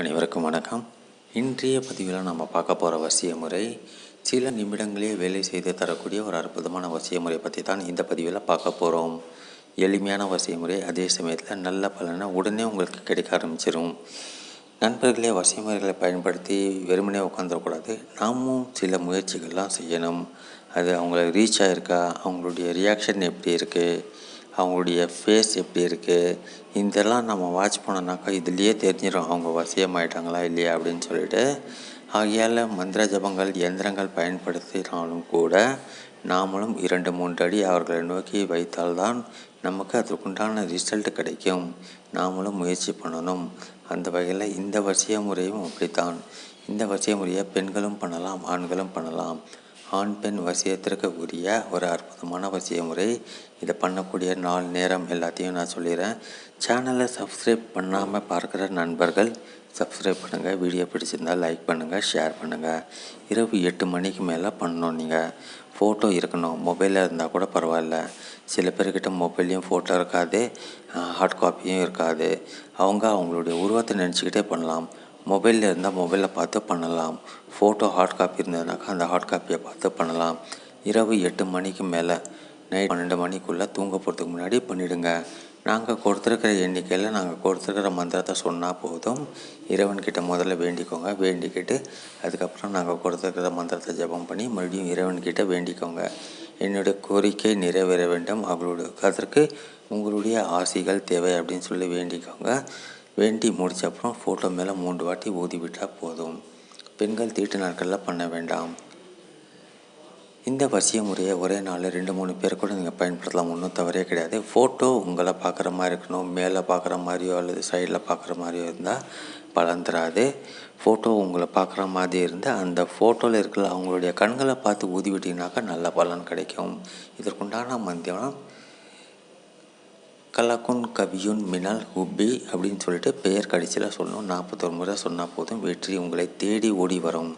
அனைவருக்கும் வணக்கம். இன்றைய பதிவில் நம்ம பார்க்க போகிற வசிய முறை சில நிமிடங்களே வேலை செய்து தரக்கூடிய ஒரு அற்புதமான வசிய முறை பற்றி தான் இந்த பதிவில் பார்க்க போகிறோம் எளிமையான வசிய முறை அதே சமயத்தில் நல்ல பலனை உடனே உங்களுக்கு கிடைக்க ஆரம்பிச்சிடும் நண்பர்களே வசிய முறைகளை பயன்படுத்தி வெறுமனே உட்காந்துடக்கூடாது நாமும் சில முயற்சிகள்லாம் செய்யணும். அது அவங்கள ரீச் ஆகிருக்கா அவங்களுடைய ரியாக்ஷன் எப்படி இருக்குது அவங்களுடைய ஃபேஸ் எப்படி இருக்குது இதெல்லாம் நம்ம வாட்ச் பண்ணோம்னாக்கா இதுலேயே தெரிஞ்சிடும் அவங்க வசியமாயிட்டாங்களா இல்லையா அப்படின்னு சொல்லிட்டு. ஆகையால் மந்திர ஜபங்கள் எந்திரங்கள் பயன்படுத்தினாலும் கூட நாமளும் இரண்டு மூன்று அடி அவர்களை நோக்கி வைத்தால்தான் நமக்கு அதற்குண்டான ரிசல்ட் கிடைக்கும். நாமளும் முயற்சி பண்ணணும். அந்த வகையில் இந்த வசிய முறையும் அப்படித்தான். இந்த வசிய முறையை பெண்களும் பண்ணலாம் ஆண்களும் பண்ணலாம். ஆண் பெண் வசியத்திற்கு உரிய ஒரு அற்புதமான வசிய முறை இதை பண்ணக்கூடிய நாள் நேரம் எல்லாத்தையும் நான் சொல்லிடுறேன். சேனலை சப்ஸ்கிரைப் பண்ணாமல் பார்க்குற நண்பர்கள் சப்ஸ்கிரைப் பண்ணுங்கள் வீடியோ பிடிச்சிருந்தால் லைக் பண்ணுங்கள் ஷேர் பண்ணுங்கள் இரவு எட்டு மணிக்கு மேலே பண்ணணும் நீங்கள் ஃபோட்டோ இருக்கணும். மொபைலில் இருந்தால் கூட பரவாயில்ல. சில பேர்கிட்ட மொபைல்லையும் ஃபோட்டோ இருக்காது. ஹார்ட் காப்பியும் இருக்காது. அவங்க அவங்களுடைய உருவத்தை நினச்சிக்கிட்டே பண்ணலாம். மொபைலில் இருந்தால் மொபைலில் பார்த்து பண்ணலாம். ஃபோட்டோ ஹார்ட் காப்பி இருந்ததுனாக்கா அந்த ஹார்ட் காப்பியை பார்த்து பண்ணலாம். இரவு எட்டு மணிக்கு மேலே நைட் பன்னெண்டு மணிக்குள்ளே தூங்க போகிறதுக்கு முன்னாடி பண்ணிவிடுங்க நாங்கள் கொடுத்துருக்கிற எண்ணிக்கையில் நாங்கள் கொடுத்துருக்கிற மந்திரத்தை சொன்னால் போதும். இறைவன்கிட்ட முதல்ல வேண்டிக்கோங்க. வேண்டிக்கிட்டு அதுக்கப்புறம் நாங்கள் கொடுத்துருக்கிற மந்திரத்தை ஜபம் பண்ணி மறுபடியும் இறைவன்கிட்ட வேண்டிக்கோங்க. என்னுடைய கோரிக்கை நிறைவேற வேண்டும். அவங்களுடைய அதற்கு உங்களுடைய ஆசைகள் தேவை அப்படின்னு சொல்லி வேண்டிக்கோங்க. வேண்டி முடிச்ச அப்புறம் ஃபோட்டோ மேலே மூன்று வாட்டி ஊதி விட்டால் போதும். பெண்கள் தீட்டு நாட்களில் பண்ண வேண்டாம். இந்த வசிய முறையை ஒரே நாளில் ரெண்டு மூணு பேர் கூட நீங்கள் பயன்படுத்தலாம். ஒன்றும் தவறே கிடையாது. ஃபோட்டோ உங்களை பார்க்குற மாதிரி இருக்கணும். மேலே பார்க்குற மாதிரியோ அல்லது சைடில் பார்க்குற மாதிரியோ இருந்தால் பலன் தராது ஃபோட்டோ உங்களை பார்க்குற மாதிரி இருந்தால் அந்த ஃபோட்டோவில் இருக்கிற அவங்களுடைய கண்களை பார்த்து ஊதி விட்டிங்கனாக்கா நல்ல பலன் கிடைக்கும். இதற்குண்டான மந்தியம் கலக்குன் கவியுன் மினல் ஹுப்பி அப்படின்னு சொல்லிட்டு பெயர் கடைசியில் சொல்லணும். நாற்பத்தொரு முறை சொன்னால் போதும். வெற்றி உங்களை தேடி ஓடி வரும்.